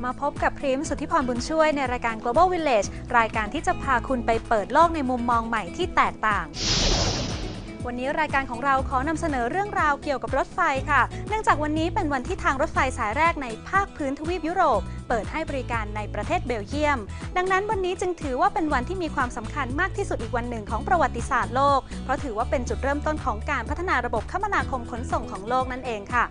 ับมาพบกับพริมสุทธิพรบุญช่วยในรายการ Global Village รายการที่จะพาคุณไปเปิดโลกในมุมมองใหม่ที่แตกต่าง วันนี้รายการของเราขอนำเสนอเรื่องราวเกี่ยวกับรถไฟค่ะ เนื่องจากวันนี้เป็นวันที่ทางรถไฟสายแรกในภาคพื้นทวีปยุโรป เปิดให้บริการในประเทศเบลเยียม ดังนั้นวันนี้จึงถือว่าเป็นวันที่มีความสำคัญมากที่สุดอีกวันหนึ่งของประวัติศาสตร์โลก เพราะถือว่าเป็นจุดเริ่มต้นของการพัฒนาระบบคมนาคมขนส่งของโลกนั่นเองค่ะ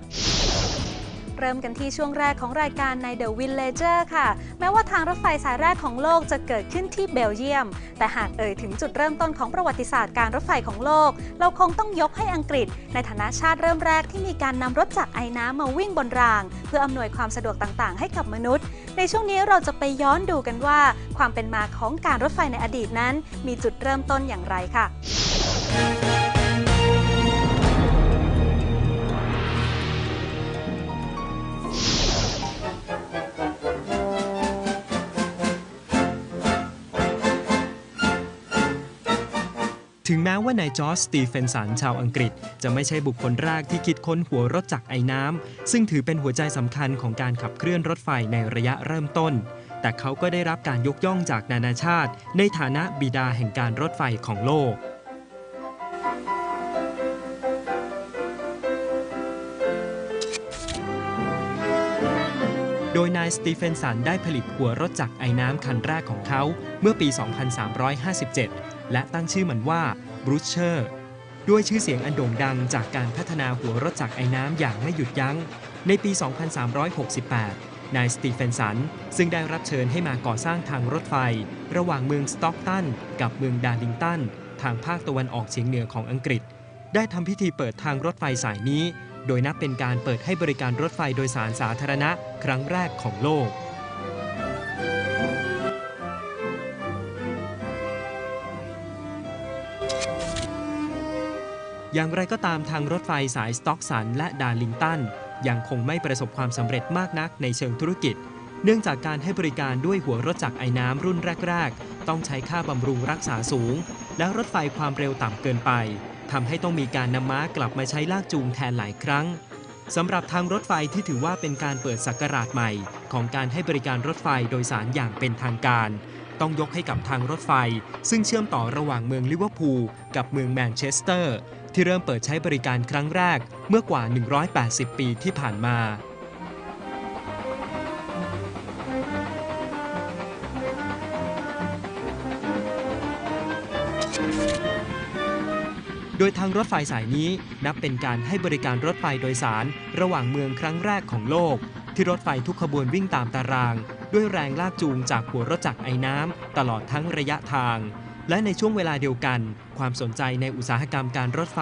เริ่มกันที่ช่วงแรกของรายการใน The Villager ค่ะ แม้ว่าทางรถไฟสายแรกของโลกจะเกิดขึ้นที่เบลเยียม แต่หากเอ่ยถึงจุดเริ่มต้นของประวัติศาสตร์การรถไฟของโลก เราคงต้องยกให้อังกฤษ ในฐานะชาติเริ่มแรกที่มีการนำรถจักรไอน้ำมาวิ่งบนราง เพื่ออำนวยความสะดวกต่างๆ ให้กับมนุษย์ ในช่วงนี้เราจะไปย้อนดูกันว่า ความเป็นมาของการรถไฟในอดีตนั้น มีจุดเริ่มต้นอย่างไรค่ะ ถึงแม้ว่านายจอร์จสตีเฟนสันชาวอังกฤษ จะไม่ใช่บุคคลแรกที่คิดค้นหัวรถจักรไอ้น้ำ ซึ่งถือเป็นหัวใจสำคัญของการขับเคลื่อนรถไฟในระยะเริ่มต้น แต่เขาก็ได้รับการยกย่องจากนานาชาติ ในฐานะบิดาแห่งการรถไฟของโลกโดยนายสตีเฟนสันได้ผลิตหัวรถจักรไอ้น้ำคันแรกของเขา เมื่อปี 2357 และตั้งชื่อมันว่าบรูเชอร์ด้วยชื่อเสียงอันโด่งดังจากการพัฒนาหัวรถจักรไอ้น้ำอย่างไม่หยุดยัง้ง ในปี 2368 นายสตีเฟนสัน ซึ่งได้รับเชิญให้มาก่อสร้างทางรถไฟ ระหว่างเมืองสต็อกตันกับเมืองดาร์ลิงตัน ทางภาคตะวันออกเฉียงเหนือของอังกฤษ ได้ทำพิธีเปิดทางรถไฟสายนี้ โดยนับเป็นการเปิดให้บริการรถไฟโดยสารสาธารณะครั้งแรกของโลก อย่างไรก็ตามทางรถไฟสายสต็อกสันและดาร์ลิงตันยังคงไม่ประสบความสำเร็จมากนักในเชิงธุรกิจ เนื่องจากการให้บริการด้วยหัวรถจักรไอ้น้ำรุ่นแรก ๆ ต้องใช้ค่าบำรุงรักษาสูง และรถไฟความเร็วต่ำเกินไปทำให้ต้องมีการนำม้ากลับมาใช้ลากจูงแทนหลายครั้งสำหรับทางรถไฟที่ถือว่าเป็นการเปิดศักราชใหม่ ของการให้บริการรถไฟโดยสารอย่างเป็นทางการ ต้องยกให้กับทางรถไฟ ซึ่งเชื่อมต่อระหว่างเมืองลิเวอร์พูลกับเมืองแมนเชสเตอร์ ที่เริ่มเปิดใช้บริการครั้งแรกเมื่อกว่า 180 ปีที่ผ่านมา โดยทางรถไฟสายนี้นับเป็นการให้บริการรถไฟโดยสารระหว่างเมืองครั้งแรกของโลก ที่รถไฟทุกขบวนวิ่งตามตาราง ด้วยแรงลากจูงจากหัวรถจักรไอ้น้ำตลอดทั้งระยะทาง และในช่วงเวลาเดียวกัน ความสนใจในอุตสาหกรรมการรถไฟ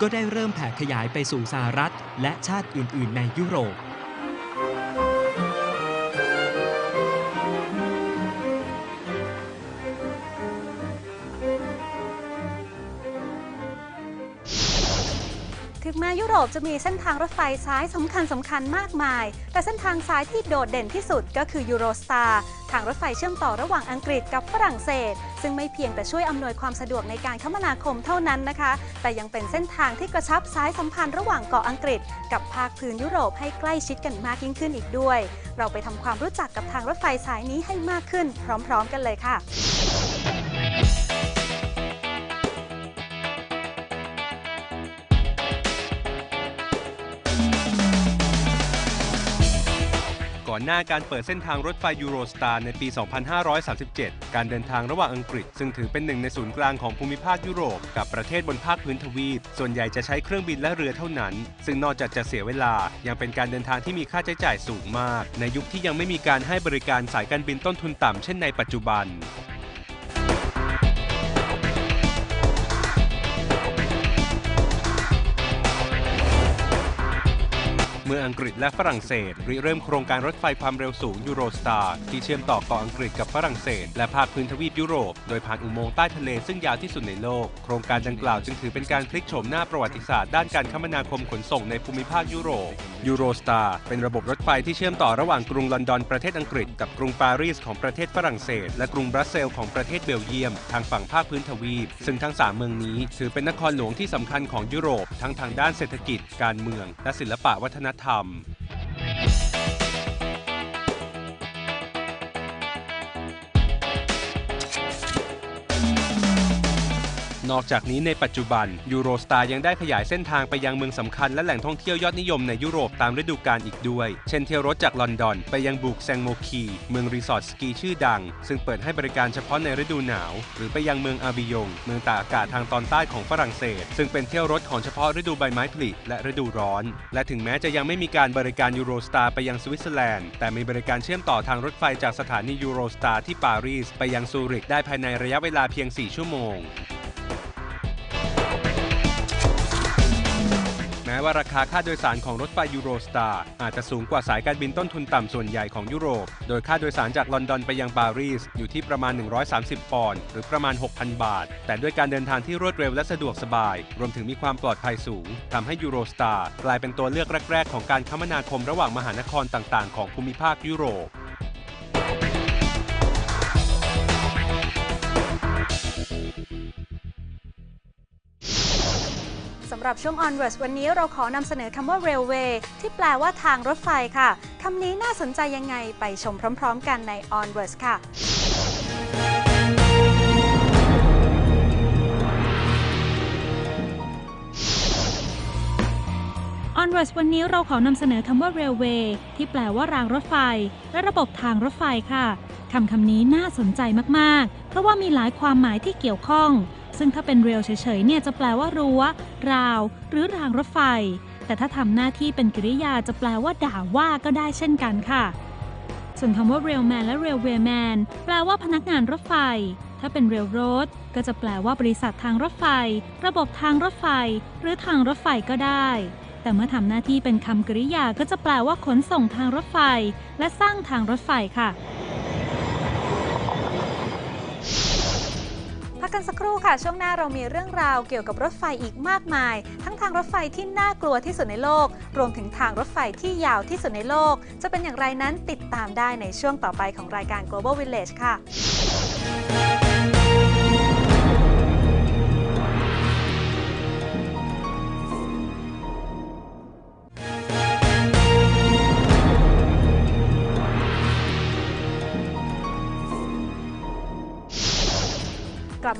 ก็ได้เริ่มแผ่ขยายไปสู่สหรัฐ และชาติอื่น ๆ ในยุโรป ถึงแม้ยุโรปจะมีเส้นทางรถไฟสายสำคัญสำคัญมากมาย แต่เส้นทางสายที่โดดเด่นที่สุดก็คือยูโรสตาร์างรถไฟเชื่อมต่อระหว่างอังกฤษกับฝรั่งเศส ซึ่งไม่เพียงแต่ช่วยอำนวยความสะดวกในการคมนาคมเท่านั้นนะคะ แต่ยังเป็นเส้นทางที่กระชับสายสัมพันธ์ระหว่างเกาะอังกฤษ กับภาคพื้นยุโรปให้ใกล้ชิดกันมากยิ่งขึ้นอีกด้วย เราไปทำความรู้จักกับทางรถไฟสายนี้ให้มากขึ้น พร้อม ๆ กันเลยค่ะ อนหน้าการเปิดเส้นทางรถไฟยูโรสตาร์ในปี 2537 การเดินทางระหว่างอังกฤษ ซึ่งถือเป็นหนึ่งในศูนย์กลางของภูมิภาคยุโรป กับประเทศบนภาคพื้นทวีป ส่วนใหญ่จะใช้เครื่องบินและเรือเท่านั้น ซึ่งนอกจากจะเสียเวลา ยังเป็นการเดินทางที่มีค่าใช้จ่ายสูงมาก ในยุคที่ยังไม่มีการให้บริการสายการบินต้นทุนต่ำเช่นในปัจจุบัน อังกฤษและฝรั่งเศสริเริ่มโครงการรถไฟความเร็วสูงยูโรสตาร์ที่เชื่อมต่อเกาะอังกฤษกับฝรั่งเศส และภาคพื้นทวีปยุโรป โดยผ่านอุโมงค์ใต้ทะเลซึ่งยาวที่สุดในโลก โครงการดังกล่าวจึงถือเป็นการพลิกโฉมหน้าประวัติศาสตร์ด้านการคมนาคมขนส่งในภูมิภาคยุโรปยูโรสตาร์เป็นระบบรถไฟที่เชื่อมต่อระหว่างกรุงลอนดอนประเทศอังกฤษกับกรุงปารีสของประเทศฝรั่งเศส และกรุงบรัสเซลของประเทศเบลเยียม ทางฝั่งภาคพื้นทวีป ซึ่งทั้งสามเมืองนี้ ถือเป็นนครหลวงที่สำคัญของยุโรป ทั้งทางด้านเศรษฐกิจ การเมือง และศิลปะวัฒนธรรม นอกจากนี้ในปัจจุบันยูโรสตาร์ยังได้ขยายเส้นทางไปยังเมืองสำคัญและแหล่งท่องเที่ยวยอดนิยมในยุโรปตามฤดูกาลอีกด้วย เช่นเที่ยวรถจากลอนดอน ไปยังบุกแซงโมคี เมืองรีสอร์ทสกีชื่อดัง ซึ่งเปิดให้บริการเฉพาะในฤดูหนาว หรือไปยังเมืองอาบิยง เมืองตากอากาศทางตอนใต้ของฝรั่งเศส ซึ่งเป็นเที่ยวรถของเฉพาะฤดูใบไม้ผลิและฤดูร้อน และถึงแม้จะยังไม่มีการบริการยูโรสตาร์ไปยังสวิตเซอร์แลนด์ แต่มีบริการเชื่อมต่อทางรถไฟจากสถานียูโรสตาร์ที่ปารีสไปยังซูริกได้ภายในระยะเวลาเพียง 4 ชั่วโมง ม้ว่าราคาค่าโดยสารของรถไฟยูโรสตาร์อาจจะสูงกว่าสายการบินต้นทุนต่ำส่วนใหญ่ของยุโรป โดยค่าโดยสารจากลอนดอนไปยังปารีสอยู่ที่ประมาณ 130 ปอนด์หรือประมาณ 6,000 บาท แต่ด้วยการเดินทางที่รวดเร็วและสะดวกสบาย รวมถึงมีความปลอดภัยสูงทำให้ยูโรสตาร์กลายเป็นตัวเลือกแรก ๆ ของการคมนาคมระหว่างมหานครต่าง ๆ ของภูมิภาคยุโรปำหรับช่วง Onwards วันนี้เราขอนำเสนอคำว่า railway ที่แปลว่าทางรถไฟค่ะ คำนี้น่าสนใจยังไงไปชมพร้อมๆกันใน Onwards ค่ะ Onwards วันนี้เราขอนำเสนอคำว่า railway ที่แปลว่ารางรถไฟ และระบบทางรถไฟค่ะคำคำนี้น่าสนใจมากๆ เพราะว่ามีหลายความหมายที่เกี่ยวข้อง ซึ่งถ้าเป็นเรลเฉยๆเนี่ยจะแปลว่ารั้ว ราว หรือรางรถไฟ แต่ถ้าทำหน้าที่เป็นกริยาจะแปลว่าด่าว่าก็ได้เช่นกันค่ะ ส่วนคำว่า railman และ railwayman แปลว่าพนักงานรถไฟ ถ้าเป็น railroad ก็จะแปลว่าบริษัททางรถไฟ ระบบทางรถไฟ หรือทางรถไฟก็ได้ แต่เมื่อทำหน้าที่เป็นคำกริยาก็จะแปลว่าขนส่งทางรถไฟ และสร้างทางรถไฟค่ะ กันสักครู่ค่ะ ช่วงหน้าเรามีเรื่องราวเกี่ยวกับรถไฟอีกมากมาย ทั้งทางรถไฟที่น่ากลัวที่สุดในโลก รวมถึงทางรถไฟที่ยาวที่สุดในโลก จะเป็นอย่างไรนั้นติดตามได้ในช่วงต่อไปของรายการ Global Village ค่ะ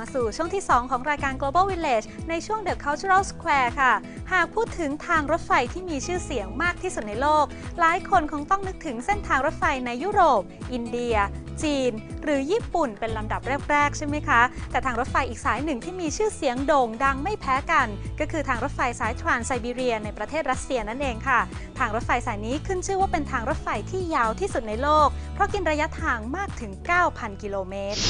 มาสู่ช่วงที่ 2 ของรายการ Global Village ในช่วง The Cultural Square ค่ะ หากพูดถึงทางรถไฟที่มีชื่อเสียงมากที่สุดในโลก หลายคนคงต้องนึกถึงเส้นทางรถไฟในยุโรป อินเดีย จีน หรือญี่ปุ่นเป็นลำดับแรกๆ ใช่ไหมคะ แต่ทางรถไฟอีกสายหนึ่งที่มีชื่อเสียงโด่งดังไม่แพ้กัน ก็คือทางรถไฟสายทรานไซบีเรียในประเทศรัสเซียนั่นเองค่ะ ทางรถไฟสายนี้ขึ้นชื่อว่าเป็นทางรถไฟที่ยาวที่สุดในโลก เพราะกินระยะทางมากถึง 9,000 กิโลเมตร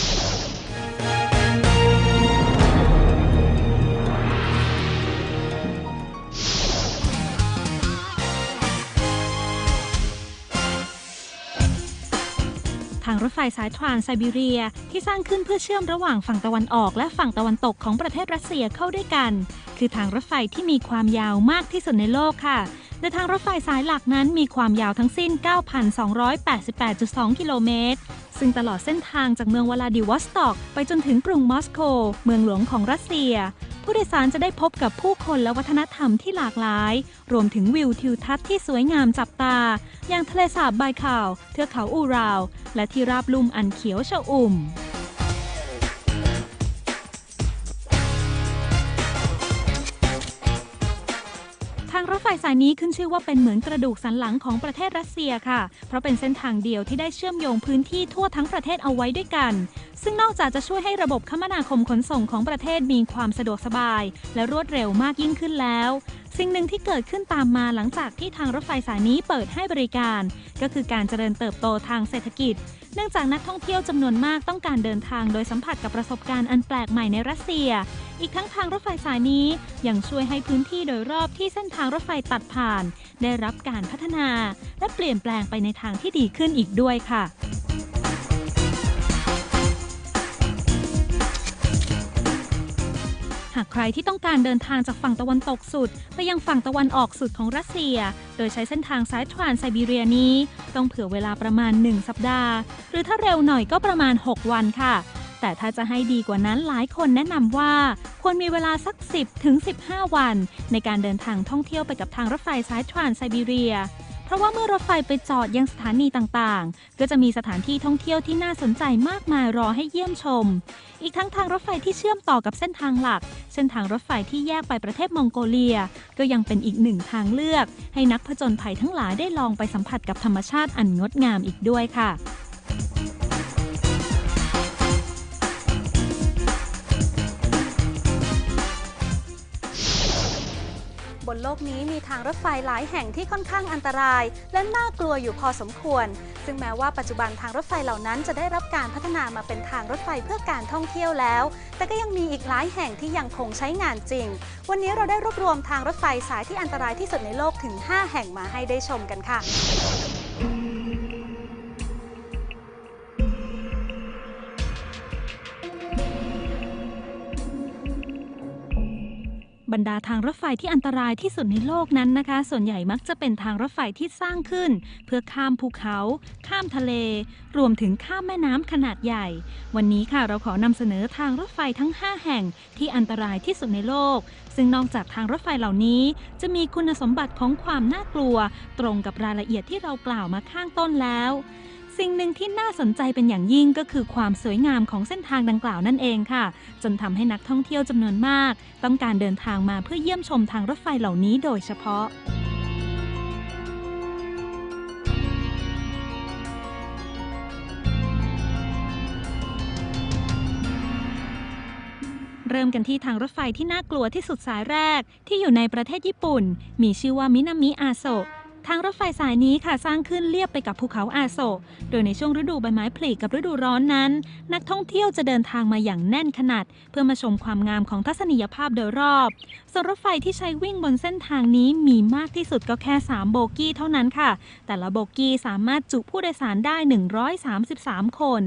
ทางรถไฟสายทรานไซบีเรีย ที่สร้างขึ้นเพื่อเชื่อมระหว่างฝั่งตะวันออกและฝั่งตะวันตกของประเทศรัสเซียเข้าด้วยกัน คือทางรถไฟที่มีความยาวมากที่สุดในโลกค่ะโดยทางรถไฟสายหลักนั้นมีความยาวทั้งสิ้น 9,288.2 กิโลเมตร ซึ่งตลอดเส้นทางจากเมืองวลาดิวอสตอก ไปจนถึงกรุงมอสโก เมืองหลวงของรัสเซีย ผู้โดยสารจะได้พบกับผู้คนและวัฒนธรรมที่หลากหลาย รวมถึงวิวทิวทัศน์ที่สวยงามจับตา อย่างทะเลสาบไบคาว เทือกเขาอูราว และที่ราบลุ่มอันเขียวชอุ่ม ไฟสายนี้ขึ้นชื่อว่าเป็นเหมือนกระดูกสันหลังของประเทศรัสเซียค่ะ เพราะเป็นเส้นทางเดียวที่ได้เชื่อมโยงพื้นที่ทั่วทั้งประเทศเอาไว้ด้วยกัน ซึ่งนอกจากจะช่วยให้ระบบคมนาคมขนส่งของประเทศมีความสะดวกสบาย และรวดเร็วมากยิ่งขึ้นแล้ว สิ่งหนึ่งที่เกิดขึ้นตามมาหลังจากที่ทางรถไฟสายนี้เปิดให้บริการ ก็คือการเจริญเติบโตทางเศรษฐกิจ เนื่องจากนักท่องเที่ยวจำนวนมากต้องการเดินทางโดยสัมผัสกับประสบการณ์อันแปลกใหม่ในรัสเซีย อีกทั้งทางรถไฟสายนี้ยังช่วยให้พื้นที่โดยรอบที่เส้นทางรถไฟตัดผ่าน ได้รับการพัฒนา และเปลี่ยนแปลงไปในทางที่ดีขึ้นอีกด้วยค่ะ หากใครที่ต้องการเดินทางจากฝั่งตะวันตกสุด ไปยังฝั่งตะวันออกสุดของรัสเซีย โดยใช้เส้นทางสายทรานไซบีเรียนี้ ต้องเผื่อเวลาประมาณ 1 สัปดาห์ หรือถ้าเร็วหน่อยก็ประมาณ 6 วันค่ะ แต่ถ้าจะให้ดีกว่านั้นหลายคนแนะนำว่า ควรมีเวลาสัก 10ถึง15 วัน ในการเดินทางท่องเที่ยวไปกับทางรถไฟสายทรานไซบีเรีย เพราะว่าเมื่อรถไฟไปจอดยังสถานีต่างๆ ก็จะมีสถานที่ท่องเที่ยวที่น่าสนใจมากมายรอให้เยี่ยมชม อีกทั้งทางรถไฟที่เชื่อมต่อกับเส้นทางหลัก เส้นทางรถไฟที่แยกไปประเทศมองโกเลีย ก็ยังเป็นอีกหนึ่งทางเลือก ให้นักผจญภัยทั้งหลายได้ลองไปสัมผัสกับธรรมชาติอันงดงามอีกด้วยค่ะ บนโลกนี้มีทางรถไฟหลายแห่งที่ค่อนข้างอันตราย และน่ากลัวอยู่พอสมควร ซึ่งแม้ว่าปัจจุบันทางรถไฟเหล่านั้นจะได้รับการพัฒนามาเป็นทางรถไฟเพื่อการท่องเที่ยวแล้ว แต่ก็ยังมีอีกหลายแห่งที่ยังคงใช้งานจริง วันนี้เราได้รวบรวมทางรถไฟสายที่อันตรายที่สุดในโลกถึง 5 แห่งมาให้ได้ชมกันค่ะ บรรดาทางรถไฟที่อันตรายที่สุดในโลกนั้นนะคะ ส่วนใหญ่มักจะเป็นทางรถไฟที่สร้างขึ้น เพื่อข้ามภูเขา ข้ามทะเล รวมถึงข้ามแม่น้ำขนาดใหญ่ วันนี้ค่ะเราขอนำเสนอทางรถไฟทั้ง 5 แห่งที่อันตรายที่สุดในโลก ซึ่งนอกจากทางรถไฟเหล่านี้ จะมีคุณสมบัติของความน่ากลัว ตรงกับรายละเอียดที่เรากล่าวมาข้างต้นแล้ว สิ่งหนึ่งที่น่าสนใจเป็นอย่างยิ่งก็คือความสวยงามของเส้นทางดังกล่าวนั่นเองค่ะ จนทำให้นักท่องเที่ยวจำนวนมาก ต้องการเดินทางมาเพื่อเยี่ยมชมทางรถไฟเหล่านี้โดยเฉพาะเริ่มกันที่ทางรถไฟที่น่ากลัวที่สุดสายแรกที่อยู่ในประเทศญี่ปุ่น มีชื่อว่ามินามิอาโซะ ทางรถไฟสายนี้ค่ะสร้างขึ้นเลียบไปกับภูเขาอาโซะโดยในช่วงฤดูใบไม้ผลิกับฤดูร้อนนั้น นักท่องเที่ยวจะเดินทางมาอย่างแน่นขนาด เพื่อมาชมความงามของทัศนียภาพโดยรอบส่วนรถไฟที่ใช้วิ่งบนเส้นทางนี้มีมากที่สุดก็แค่ 3 โบกี้เท่านั้นค่ะ แต่ละโบกี้สามารถจุผู้โดยสารได้ 133 คน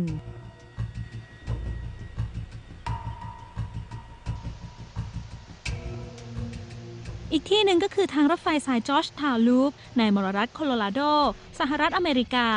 อีกที่หนึ่งก็คือทางรถไฟสายจอร์จทาวลูปในมรรัฐโคโลราโด สหรัฐอเมริกา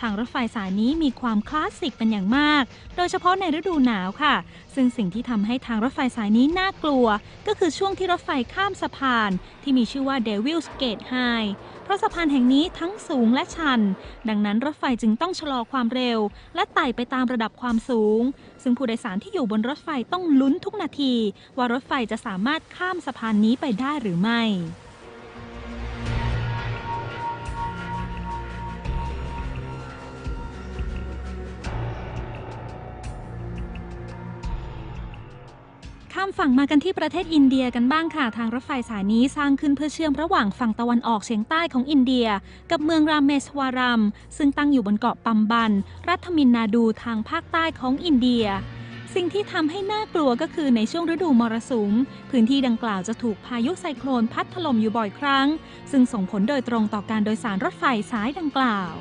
ทางรถไฟสายนี้มีความคลาสสิกเป็นอย่างมาก โดยเฉพาะในฤดูหนาวค่ะ ซึ่งสิ่งที่ทำให้ทางรถไฟสายนี้น่ากลัว ก็คือช่วงที่รถไฟข้ามสะพาน ที่มีชื่อว่า Devil's Gate High เพราะสะพานแห่งนี้ทั้งสูงและชัน ดังนั้นรถไฟจึงต้องชะลอความเร็ว และไต่ไปตามระดับความสูง ซึ่งผู้โดยสารที่อยู่บนรถไฟต้องลุ้นทุกนาที ว่ารถไฟจะสามารถข้ามสะพานนี้ไปได้หรือไม่ ข้ามฝั่งมากันที่ประเทศอินเดียกันบ้างค่ะ ทางรถไฟสายนี้สร้างขึ้นเพื่อเชื่อมระหว่างฝั่งตะวันออกเฉียงใต้ของอินเดีย กับเมืองรามเมสวารัม ซึ่งตั้งอยู่บนเกาะปัมบัน รัฐมินนาดูทางภาคใต้ของอินเดีย สิ่งที่ทำให้น่ากลัวก็คือในช่วงฤดูมรสุม พื้นที่ดังกล่าวจะถูกพายุไซโคลนพัดถล่มอยู่บ่อยครั้ง ซึ่งส่งผลโดยตรงต่อการโดยสารรถไฟสายดังกล่าว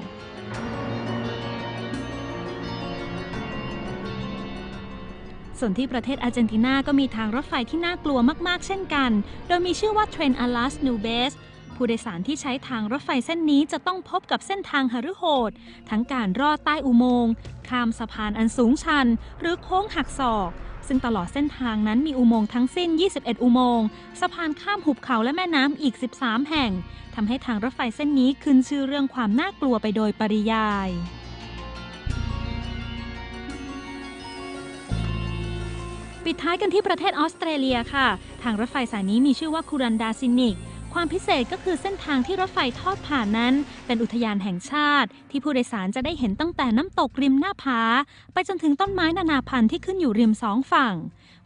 ส่วนที่ประเทศอาร์เจนตินาก็มีทางรถไฟที่น่ากลัวมากๆ เช่นกัน โดยมีชื่อว่าเทรนอ l ลัสนูเบสผู้โดยสารที่ใช้ทางรถไฟเส้นนี้จะต้องพบกับเส้นทางหฤโหด ทั้งการรอดใต้อุโมงค์ข้ามสะพานอันสูงชัน หรือโค้งหักศอก ซึ่งตลอดเส้นทางนั้นมีอุโมงค์ทั้งสิ้น 21 อุโมงค์สะพานข้ามหุบเขาและแม่น้ำอีก 13 แห่งทำให้ทางรถไฟเส้นนี้ขึ้นชื่อเรื่องความน่ากลัวไปโดยปริยาย ปิดท้ายกันที่ประเทศออสเตรเลียค่ะ ทางรถไฟสายนี้มีชื่อว่าคูรันดาซินิก ความพิเศษก็คือเส้นทางที่รถไฟทอดผ่านนั้น เป็นอุทยานแห่งชาติ ที่ผู้โดยสารจะได้เห็นตั้งแต่น้ำตกริมหน้าผา ไปจนถึงต้นไม้นานาพันธุ์ที่ขึ้นอยู่ริมสองฝั่ง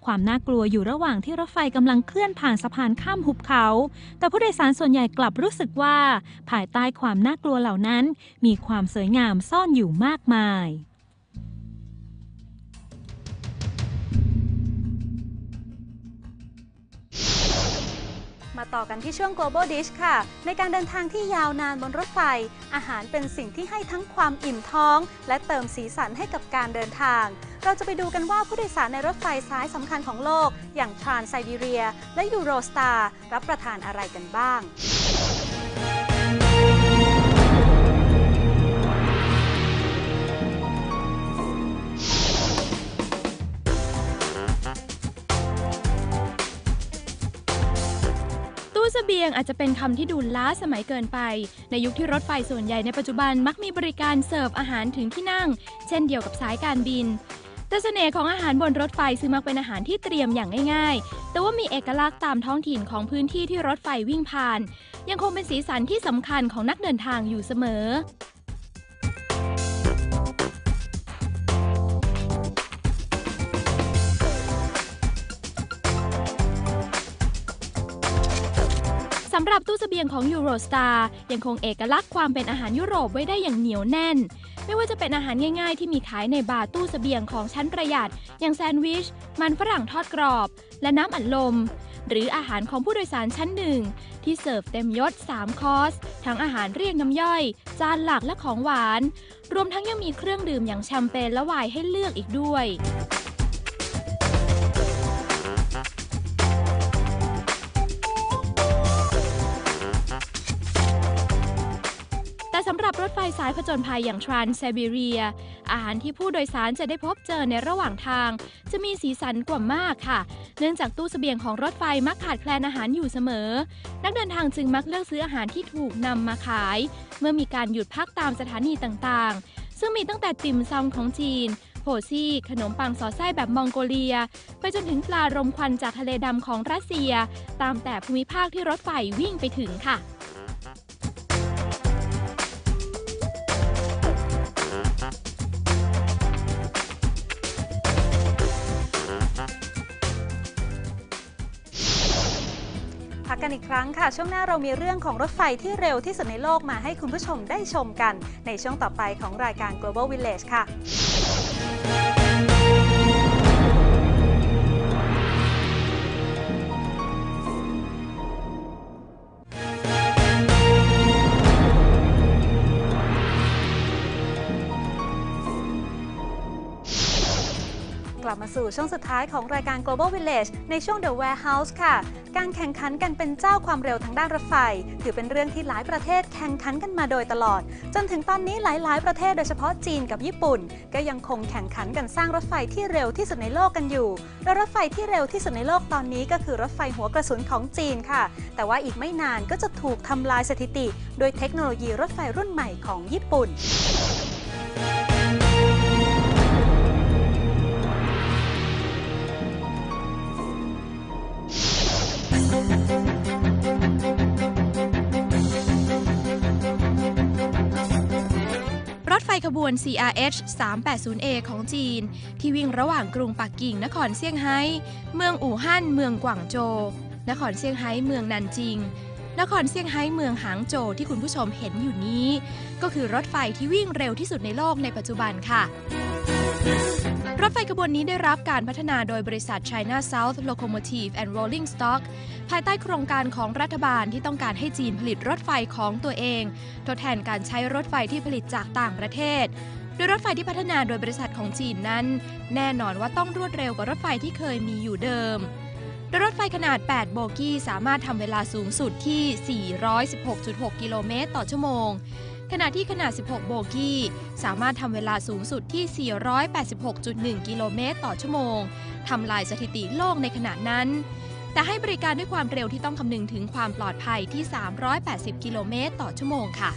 ความน่ากลัวอยู่ระหว่างที่รถไฟกำลังเคลื่อนผ่านสะพานข้ามหุบเขา แต่ผู้โดยสารส่วนใหญ่กลับรู้สึกว่า ภายใต้ความน่ากลัวเหล่านั้น มีความสวยงามซ่อนอยู่มากมาย มาต่อกันที่ช่วง Global Dish ค่ะ ในการเดินทางที่ยาวนานบนรถไฟ อาหารเป็นสิ่งที่ให้ทั้งความอิ่มท้อง และเติมสีสันให้กับการเดินทาง เราจะไปดูกันว่าผู้โดยสารในรถไฟสายสำคัญของโลก อย่างทรานไซบีเรีย และยูโรสตาร์รับประทานอะไรกันบ้าง ยงอาจจะเป็นคำที่ดูล้าสมัยเกินไป ในยุคที่รถไฟส่วนใหญ่ในปัจจุบันมักมีบริการเสิร์ฟอาหารถึงที่นั่ง เช่นเดียวกับสายการบิน แต่เสน่ห์ของอาหารบนรถไฟซึ่งมักเป็นอาหารที่เตรียมอย่างง่ายๆ แต่ว่ามีเอกลักษณ์ตามท้องถิ่นของพื้นที่ที่รถไฟวิ่งผ่าน ยังคงเป็นสีสันที่สำคัญของนักเดินทางอยู่เสมอำหรับตู้เสบียงของ Eurostar ยังคงเอกลักษณ์ความเป็นอาหารยุโรปไว้ได้อย่างเหนียวแน่น ไม่ว่าจะเป็นอาหารง่ายๆ ที่มีขายในบาร์ตู้เสบียงของชั้นประหยัด อย่างแซนด์วิช มันฝรั่งทอดกรอบ และน้ำอัดลม หรืออาหารของผู้โดยสารชั้นหนึ่งที่เสิร์ฟเต็มยศ 3 คอร์ส ทั้งอาหารเรียกน้ำย่อย จานหลักและของหวาน รวมทั้งยังมีเครื่องดื่มอย่างแชมเปญและไวน์ให้เลือกอีกด้วย สำหรับรถไฟสายผจญภัยอย่างทรานไซบีเรีย อาหารที่ผู้โดยสารจะได้พบเจอในระหว่างทาง จะมีสีสันกว่ามากค่ะ เนื่องจากตู้เสบียงของรถไฟมักขาดแคลนอาหารอยู่เสมอ นักเดินทางจึงมักเลือกซื้ออาหารที่ถูกนำมาขาย เมื่อมีการหยุดพักตามสถานีต่างๆ ซึ่งมีตั้งแต่ติ่มซำของจีนโผซี่ ขนมปังสอดไส้แบบมองโกเลีย ไปจนถึงปลารมควันจากทะเลดำของรัสเซีย ตามแต่ภูมิภาคที่รถไฟวิ่งไปถึงค่ะ กันอีกครั้งค่ะ ช่วงหน้าเรามีเรื่องของรถไฟที่เร็วที่สุดในโลกมาให้คุณผู้ชมได้ชมกัน ในช่วงต่อไปของรายการ Global Village ค่ะ ลับมาสู่ช่วงสุดท้ายของรายการ Global Village ในช่วง The Warehouse ค่ะ การแข่งขันกันเป็นเจ้าความเร็วทางด้านรถไฟ ถือเป็นเรื่องที่หลายประเทศแข่งขันกันมาโดยตลอด จนถึงตอนนี้หลาย ๆ ประเทศโดยเฉพาะจีนกับญี่ปุ่น ก็ยังคงแข่งขันกันสร้างรถไฟที่เร็วที่สุดในโลกกันอยู่ และรถไฟที่เร็วที่สุดในโลกตอนนี้ก็คือรถไฟหัวกระสุนของจีนค่ะ แต่ว่าอีกไม่นานก็จะถูกทำลายสถิติ โดยเทคโนโลยีรถไฟรุ่นใหม่ของญี่ปุ่น วน CRH 380A ของจีน ที่วิ่งระหว่างกรุงปักกิ่ง นครเซี่ยงไฮ้ เมืองอู่ฮั่น เมืองกวางโจว นครเซี่ยงไฮ้ เมืองนันจิง นครเซี่ยงไฮ้ เมืองหางโจวที่คุณผู้ชมเห็นอยู่นี้ ก็คือรถไฟที่วิ่งเร็วที่สุดในโลกในปัจจุบันค่ะ รถไฟขบวนนี้ได้รับการพัฒนาโดยบริษัท China South Locomotive and Rolling Stock ภายใต้โครงการของรัฐบาลที่ต้องการให้จีนผลิตรถไฟของตัวเอง ทดแทนการใช้รถไฟที่ผลิตจากต่างประเทศ โดยรถไฟที่พัฒนาโดยบริษัทของจีนนั้น แน่นอนว่าต้องรวดเร็วกว่ารถไฟที่เคยมีอยู่เดิมโดยรถไฟขนาด 8 โบกี้สามารถทำเวลาสูงสุดที่ 416.6 กิโลเมตรต่อชั่วโมง ขณะที่ขนาด 16 โบกี้ สามารถทำเวลาสูงสุดที่ 486.1 กิโลเมตรต่อชั่วโมง ทำลายสถิติโลกในขณะนั้น แต่ให้บริการด้วยความเร็วที่ต้องคำนึงถึงความปลอดภัยที่ 380 กิโลเมตรต่อชั่วโมงค่ะ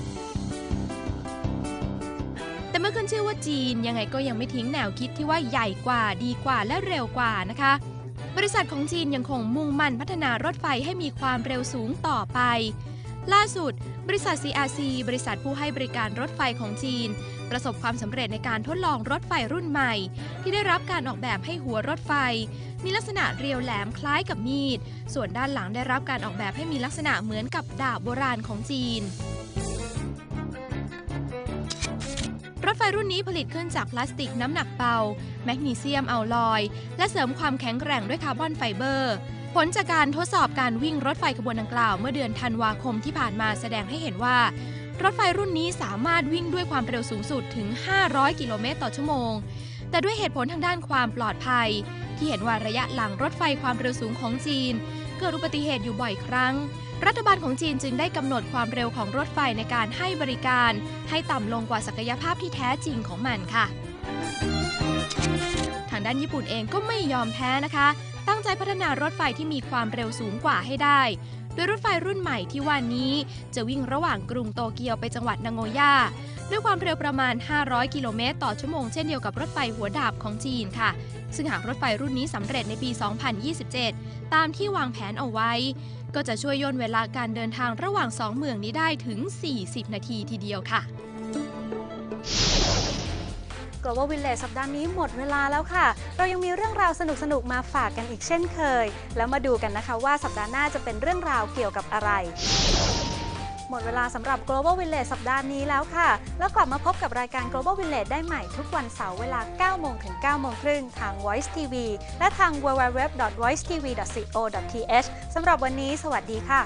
แต่เมื่อขึ้นชื่อว่าจีนยังไงก็ยังไม่ทิ้งแนวคิดที่ว่าใหญ่กว่าดีกว่าและเร็วกว่านะคะ บริษัทของจีนยังคงมุ่งมั่นพัฒนารถไฟให้มีความเร็วสูงต่อไป ล่าสุด บริษัท CRC บริษัทผู้ให้บริการรถไฟของจีน ประสบความสำเร็จในการทดลองรถไฟรุ่นใหม่ ที่ได้รับการออกแบบให้หัวรถไฟ มีลักษณะเรียวแหลมคล้ายกับมีด ส่วนด้านหลังได้รับการออกแบบให้มีลักษณะเหมือนกับดาบโบราณของจีนรถไฟรุ่นนี้ผลิตขึ้นจากพลาสติกน้ำหนักเบา แมกนีเซียมอัลลอย และเสริมความแข็งแกร่งด้วยคาร์บอนไฟเบอร์ผลจากการทดสอบการวิ่งรถไฟขบวนดังกล่าวเมื่อเดือนธันวาคมที่ผ่านมาแสดงให้เห็นว่า รถไฟรุ่นนี้สามารถวิ่งด้วยความเร็วสูงสุดถึง 500 กิโลเมตรต่อชั่วโมง แต่ด้วยเหตุผลทางด้านความปลอดภัย ที่เห็นว่าระยะหลังรถไฟความเร็วสูงของจีน เกิดอุบัติเหตุอยู่บ่อยครั้ง รัฐบาลของจีนจึงได้กำหนดความเร็วของรถไฟในการให้บริการ ให้ต่ำลงกว่าศักยภาพที่แท้จริงของมันค่ะ ทางด้านญี่ปุ่นเองก็ไม่ยอมแพ้นะคะ ตั้งใจพัฒนารถไฟที่มีความเร็วสูงกว่าให้ได้ โดยรถไฟรุ่นใหม่ที่ว่านี้ จะวิ่งระหว่างกรุงโตเกียวไปจังหวัดนางโงย่าด้วยความเร็วประมาณ 500 กิโลเมตรต่อชั่วโมงเช่นเดียวกับรถไฟหัวดาบของจีนค่ะ ซึ่งหากรถไฟรุ่นนี้สำเร็จในปี 2027 ตามที่วางแผนเอาไว้ ก็จะช่วยย่นเวลาการเดินทางระหว่างสองเมืองนี้ได้ถึง 40 นาทีทีเดียวค่ะ Global Village สัปดาห์นี้หมดเวลาแล้วค่ะ เรายังมีเรื่องราวสนุกๆ มาฝากกันอีกเช่นเคย แล้วมาดูกันนะคะว่าสัปดาห์หน้าจะเป็นเรื่องราวเกี่ยวกับอะไร หมดเวลาสำหรับ Global Village สัปดาห์นี้แล้วค่ะ แล้วกลับมาพบกับรายการ Global Village ได้ใหม่ทุกวันเสาร์เวลา 9 โมงถึง 9 โมงครึ่งทาง Voice TV และทาง www.voicetv.co.th สำหรับวันนี้ สวัสดีค่ะ